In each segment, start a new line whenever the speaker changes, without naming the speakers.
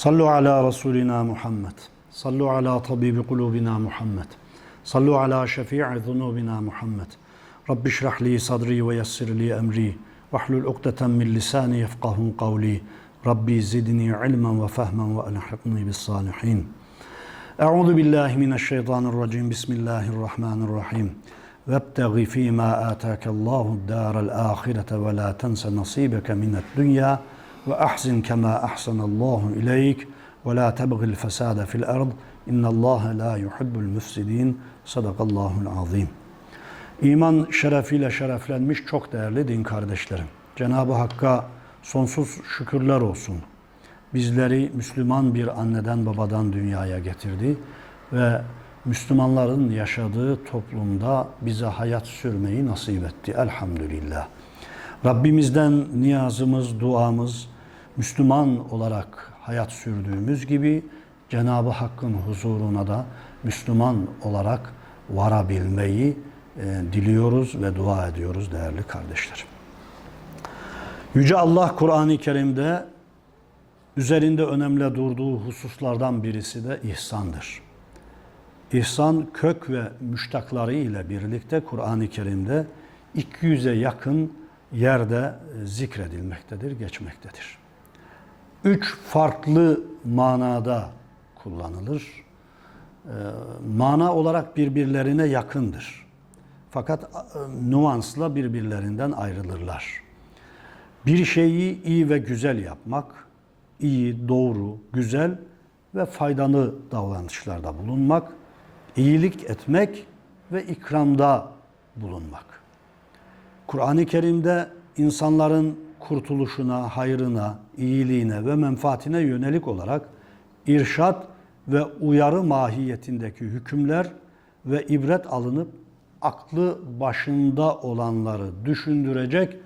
صلوا على رسولنا محمد. صلوا على طبيب قلوبنا محمد. صلوا على شفيع ذنوبنا محمد. رب اشرح لي صدري ويسر لي أمري. واحلل عقدة من لساني يفقه قولي. ربي زدني علما وفهما وألحقني بالصالحين. أعوذ بالله من الشيطان الرجيم. بسم الله الرحمن الرحيم. وابتغ فيما آتاك الله الدار الآخرة ولا تنس نصيبك من الدنيا. ve ahzin kema ahsanallahu ileyk ve la tebgil fesade fil ard innallaha la yuhibbul müfsidin sadakallahul azim. İman şerefiyle şereflenmiş çok değerli din kardeşlerim. Cenab-ı Hakk'a sonsuz şükürler olsun. Bizleri Müslüman bir anneden babadan dünyaya getirdi ve Müslümanların yaşadığı toplumda bize hayat sürmeyi nasip etti. Elhamdülillah. Rabbimizden niyazımız, duamız Müslüman olarak hayat sürdüğümüz gibi Cenab-ı Hakk'ın huzuruna da Müslüman olarak varabilmeyi e, diliyoruz ve dua ediyoruz değerli kardeşlerim. Yüce Allah Kur'an-ı Kerim'de üzerinde önemli durduğu hususlardan birisi de ihsandır. İhsan kök ve müştakları ile birlikte Kur'an-ı Kerim'de 200'e yakın yerde zikredilmektedir, geçmektedir. Üç farklı manada kullanılır. Ee, mana olarak birbirlerine yakındır. Fakat e, nüansla birbirlerinden ayrılırlar. Bir şeyi iyi ve güzel yapmak, iyi, doğru, güzel ve faydalı davranışlarda bulunmak, iyilik etmek ve ikramda bulunmak. Kur'an-ı Kerim'de insanların kurtuluşuna, hayrına, iyiliğine ve menfaatine yönelik olarak irşat ve uyarı mahiyetindeki hükümler ve ibret alınıp aklı başında olanları düşündürecek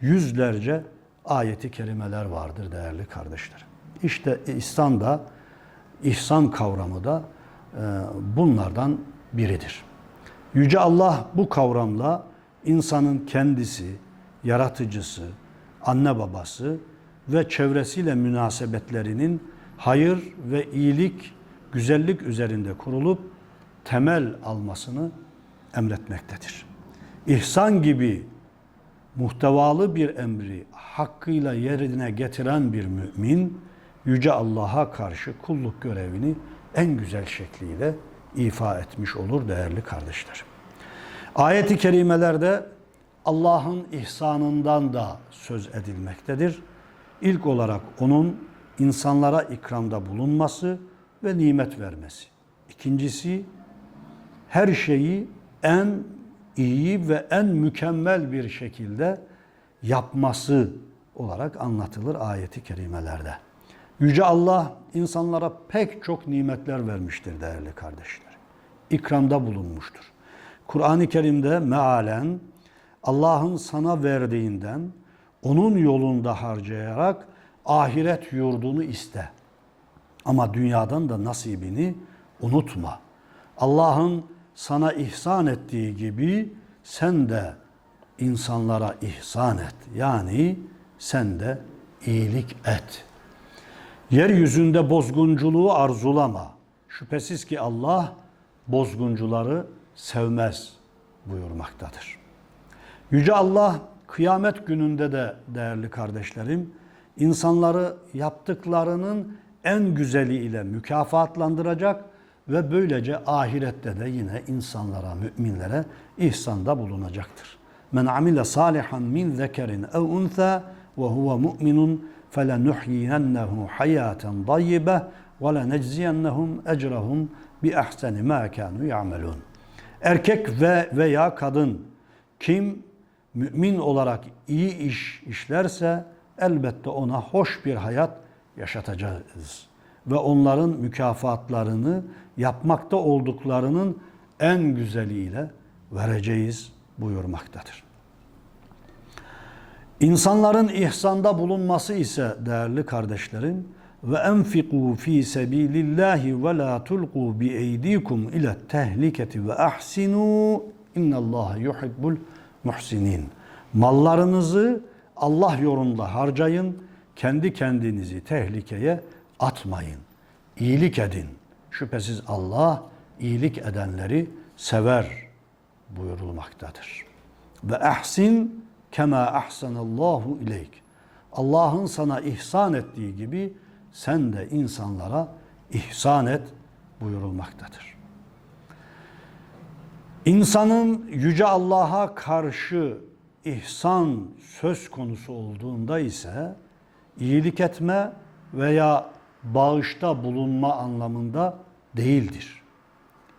yüzlerce ayeti kerimeler vardır değerli kardeşlerim. İşte İhsan da, ihsan kavramı da e, bunlardan biridir. Yüce Allah bu kavramla insanın kendisi, yaratıcısı, anne babası ve çevresiyle münasebetlerinin hayır ve iyilik, güzellik üzerinde kurulup temel almasını emretmektedir. İhsan gibi muhtevalı bir emri hakkıyla yerine getiren bir mümin, Yüce Allah'a karşı kulluk görevini en güzel şekliyle ifa etmiş olur değerli kardeşlerim. Ayet-i kerimelerde Allah'ın ihsanından da söz edilmektedir. İlk olarak onun insanlara ikramda bulunması ve nimet vermesi. İkincisi her şeyi en iyi ve en mükemmel bir şekilde yapması olarak anlatılır ayeti kerimelerde. Yüce Allah insanlara pek çok nimetler vermiştir değerli kardeşler. İkramda bulunmuştur. Kur'an-ı Kerim'de mealen Allah'ın sana verdiğinden onun yolunda harcayarak ahiret yurdunu iste. Ama dünyadan da nasibini unutma. Allah'ın sana ihsan ettiği gibi sen de insanlara ihsan et. Yani sen de iyilik et. Yeryüzünde bozgunculuğu arzulama. Şüphesiz ki Allah bozguncuları sevmez buyurmaktadır. Yüce Allah kıyamet gününde de değerli kardeşlerim insanları yaptıklarının en güzeliyle mükafatlandıracak ve böylece ahirette de yine insanlara, müminlere ihsanda bulunacaktır. Men amile salihan min zekerin ev untha ve huve mu'minun felenuhyiyennehu hayaten tayyibe ve lenecziyennehum ecrahum bi ahseni ma kanu ya'melun. Erkek ve veya kadın kim mümin olarak iyi iş işlerse elbette ona hoş bir hayat yaşatacağız. Ve onların mükafatlarını yapmakta olduklarının en güzeliyle vereceğiz buyurmaktadır. İnsanların ihsanda bulunması ise değerli kardeşlerim ve enfiku fi sabilillahi ve la tulqu bi eydikum ila tehliketi ve ahsinu innallaha yuhibbul muhsinin. Mallarınızı Allah yolunda harcayın, kendi kendinizi tehlikeye atmayın. İyilik edin. Şüphesiz Allah iyilik edenleri sever buyurulmaktadır. Ve ahsin kema ahsanallahu ileyk. Allah'ın sana ihsan ettiği gibi sen de insanlara ihsan et buyurulmaktadır. İnsanın yüce Allah'a karşı ihsan söz konusu olduğunda ise iyilik etme veya bağışta bulunma anlamında değildir.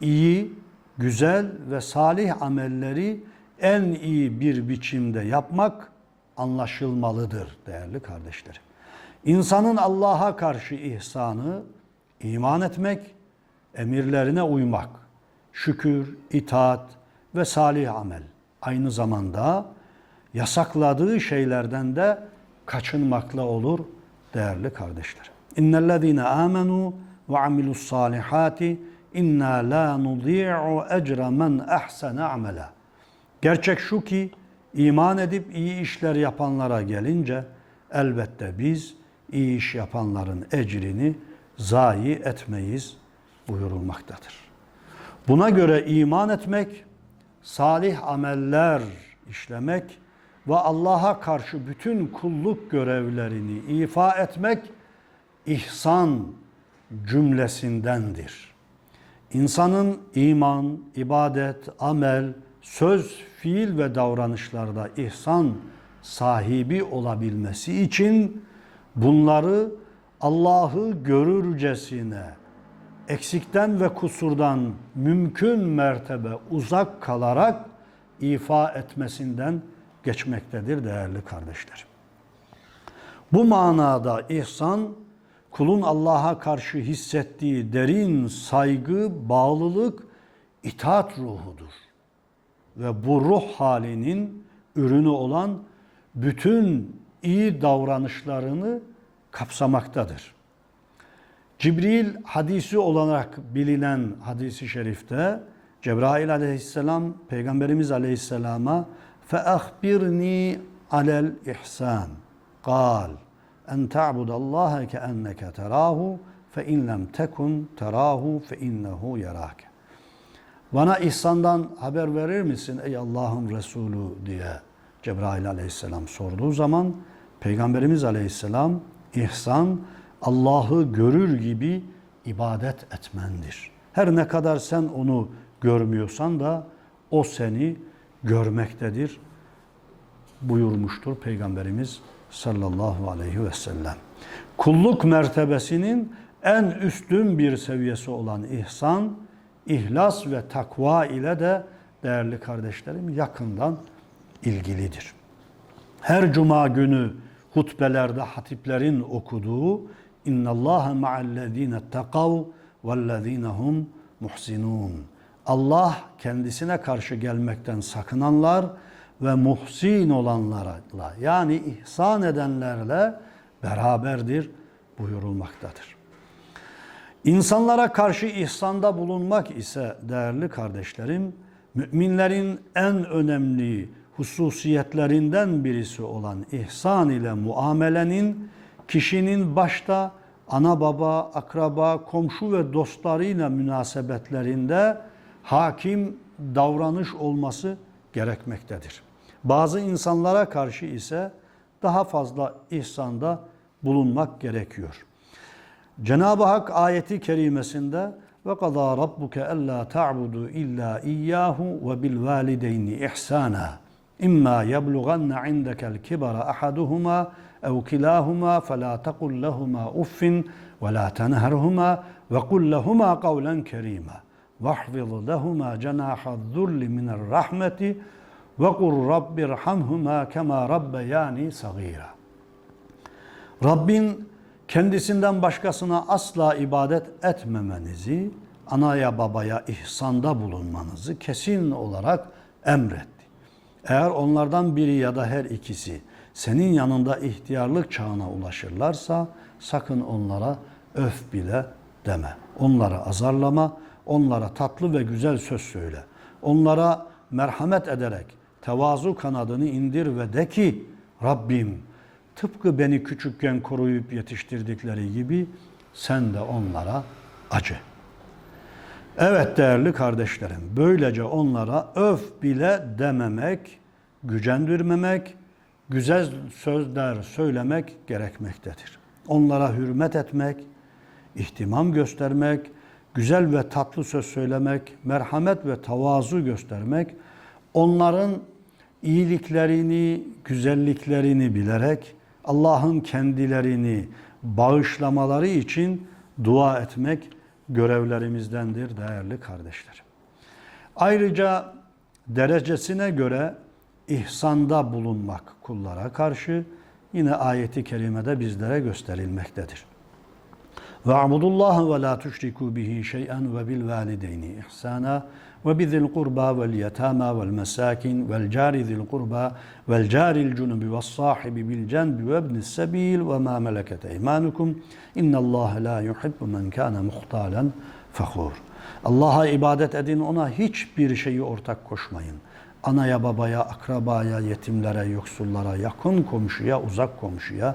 İyi, güzel ve salih amelleri en iyi bir biçimde yapmak anlaşılmalıdır değerli kardeşlerim. İnsanın Allah'a karşı ihsanı iman etmek, emirlerine uymak, şükür, itaat ve salih amel. Aynı zamanda yasakladığı şeylerden de kaçınmakla olur değerli kardeşler. İnnellezine amenu ve amilus salihati inna la nudi'u ecra men ahsana amela. Gerçek şu ki iman edip iyi işler yapanlara gelince elbette biz iyi iş yapanların ecrini zayi etmeyiz buyurulmaktadır. Buna göre iman etmek, salih ameller işlemek ve Allah'a karşı bütün kulluk görevlerini ifa etmek ihsan cümlesindendir. İnsanın iman, ibadet, amel, söz, fiil ve davranışlarda ihsan sahibi olabilmesi için bunları Allah'ı görürcesine eksikten ve kusurdan mümkün mertebe uzak kalarak ifa etmesinden geçmektedir değerli kardeşlerim. Bu manada ihsan kulun Allah'a karşı hissettiği derin saygı, bağlılık, itaat ruhudur. Ve bu ruh halinin ürünü olan bütün iyi davranışlarını kapsamaktadır. Cibril hadisi olarak bilinen hadisi şerifte Cebrail aleyhisselam Peygamberimiz aleyhisselama فَأَخْبِرْنِي عَلَى الْإِحْسَانِ قال أن تعبد الله كأنك تراه فإن لم تكن تراه فإنه يراك Bana ihsandan haber verir misin ey Allah'ın Resulü diye Cebrail aleyhisselam sorduğu zaman Peygamberimiz aleyhisselam ihsan Allah'ı görür gibi ibadet etmendir. Her ne kadar sen onu görmüyorsan da o seni görmektedir buyurmuştur Peygamberimiz sallallahu aleyhi ve sellem. Kulluk mertebesinin en üstün bir seviyesi olan ihsan, ihlas ve takva ile de değerli kardeşlerim yakından ilgilidir. Her cuma günü hutbelerde hatiplerin okuduğu İnna Allaha ma'allezine takav vellezine hum muhsinun. Allah kendisine karşı gelmekten sakınanlar ve muhsin olanlarla yani ihsan edenlerle beraberdir buyurulmaktadır. İnsanlara karşı ihsanda bulunmak ise değerli kardeşlerim, müminlerin en önemli hususiyetlerinden birisi olan ihsan ile muamelenin kişinin başta ana baba, akraba, komşu ve dostlarıyla münasebetlerinde hakim davranış olması gerekmektedir. Bazı insanlara karşı ise daha fazla ihsanda bulunmak gerekiyor. Cenab-ı Hak ayeti kerimesinde ve qada rabbuke alla ta'budu illa iyyahu ve bil valideyni ihsana imma yablughanna indekel kibara ahaduhuma ev kilahuma fela taqul lahuma uffin ve la tenherhuma ve kul lahuma kavlen kerima vahfiz lahuma cenaha zulli minel rahmeti ve kul rabbirhamhuma kema rabbeyani sagira. Rabbin kendisinden başkasına asla ibadet etmemenizi, anaya babaya ihsanda bulunmanızı kesin olarak emretti. Eğer onlardan biri ya da her ikisi senin yanında ihtiyarlık çağına ulaşırlarsa sakın onlara öf bile deme. Onlara azarlama, onlara tatlı ve güzel söz söyle. Onlara merhamet ederek tevazu kanadını indir ve de ki Rabbim tıpkı beni küçükken koruyup yetiştirdikleri gibi sen de onlara acı. Evet değerli kardeşlerim, böylece onlara öf bile dememek, gücendirmemek, güzel sözler söylemek gerekmektedir. Onlara hürmet etmek, ihtimam göstermek, güzel ve tatlı söz söylemek, merhamet ve tavazu göstermek, onların iyiliklerini, güzelliklerini bilerek Allah'ın kendilerini bağışlamaları için dua etmek görevlerimizdendir değerli kardeşlerim. Ayrıca derecesine göre ihsanda bulunmak kullara karşı yine ayeti kerimede bizlere gösterilmektedir. Ve abudullaha ve la tuşriku bihi şey'en ve bil valideyni ihsana cari zil kurba vel caril cunubi ve sahibi bil cenbi ve ibnis sebil ve ma meleket eymanukum innallaha la yuhibbu men kana muhtalen fakhur. Allah'a ibadet edin ona hiçbir şeyi ortak koşmayın. Anaya, babaya, akrabaya, yetimlere, yoksullara, yakın komşuya, uzak komşuya,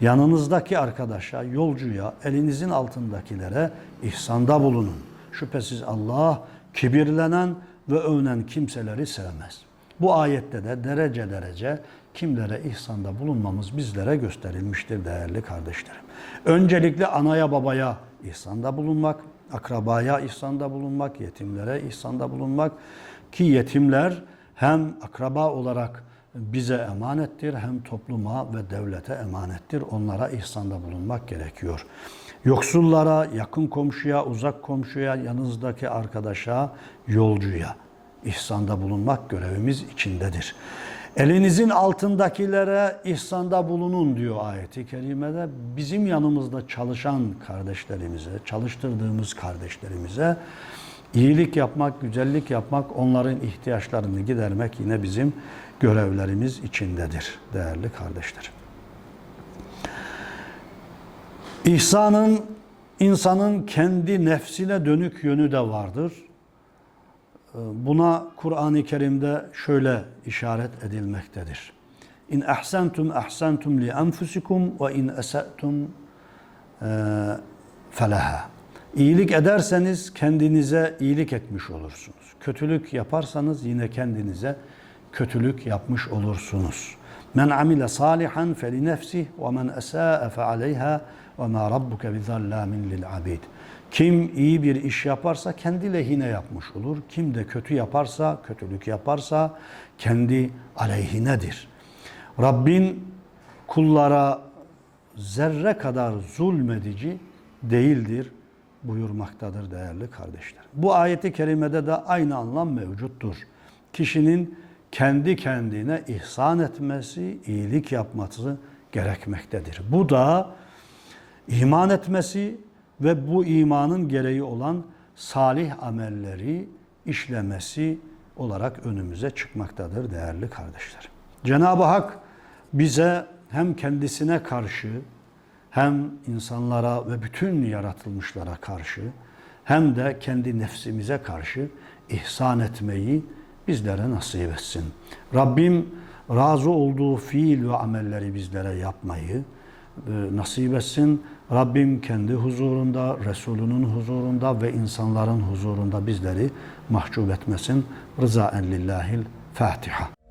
yanınızdaki arkadaşa, yolcuya, elinizin altındakilere ihsanda bulunun. Şüphesiz Allah kibirlenen ve övünen kimseleri sevmez. Bu ayette de derece derece kimlere ihsanda bulunmamız bizlere gösterilmiştir değerli kardeşlerim. Öncelikle anaya babaya ihsanda bulunmak, akrabaya ihsanda bulunmak, yetimlere ihsanda bulunmak ki yetimler hem akraba olarak bize emanettir hem topluma ve devlete emanettir. Onlara ihsanda bulunmak gerekiyor. Yoksullara, yakın komşuya, uzak komşuya, yanınızdaki arkadaşa, yolcuya ihsanda bulunmak görevimiz içindedir. Elinizin altındakilere ihsanda bulunun diyor ayeti kerimede. Bizim yanımızda çalışan kardeşlerimize, çalıştırdığımız kardeşlerimize iyilik yapmak, güzellik yapmak, onların ihtiyaçlarını gidermek yine bizim görevlerimiz içindedir değerli kardeşlerim. İhsanın insanın kendi nefsine dönük yönü de vardır. Buna Kur'an-ı Kerim'de şöyle işaret edilmektedir. İn ahsentum ahsentum li enfusikum ve in esatum felaha. İyilik ederseniz kendinize iyilik etmiş olursunuz. Kötülük yaparsanız yine kendinize kötülük yapmış olursunuz. Men amile salihan feli nefsih ve men esa'a fe aleyha ve ma rabbuke bizallamin lil abid. Kim iyi bir iş yaparsa kendi lehine yapmış olur. Kim de kötü yaparsa, kötülük yaparsa kendi aleyhinedir. Rabbin kullara zerre kadar zulmedici değildir buyurmaktadır değerli kardeşler. Bu ayeti kerimede de aynı anlam mevcuttur. Kişinin kendi kendine ihsan etmesi, iyilik yapması gerekmektedir. Bu da iman etmesi ve bu imanın gereği olan salih amelleri işlemesi olarak önümüze çıkmaktadır değerli kardeşlerim. Cenab-ı Hak bize hem kendisine karşı hem insanlara ve bütün yaratılmışlara karşı hem de kendi nefsimize karşı ihsan etmeyi bizlere nasip etsin. Rabbim razı olduğu fiil ve amelleri bizlere yapmayı nasip etsin. Rabbim kendi huzurunda, Resulünün huzurunda ve insanların huzurunda bizleri mahcup etmesin. Rızaen lillahil Fatiha.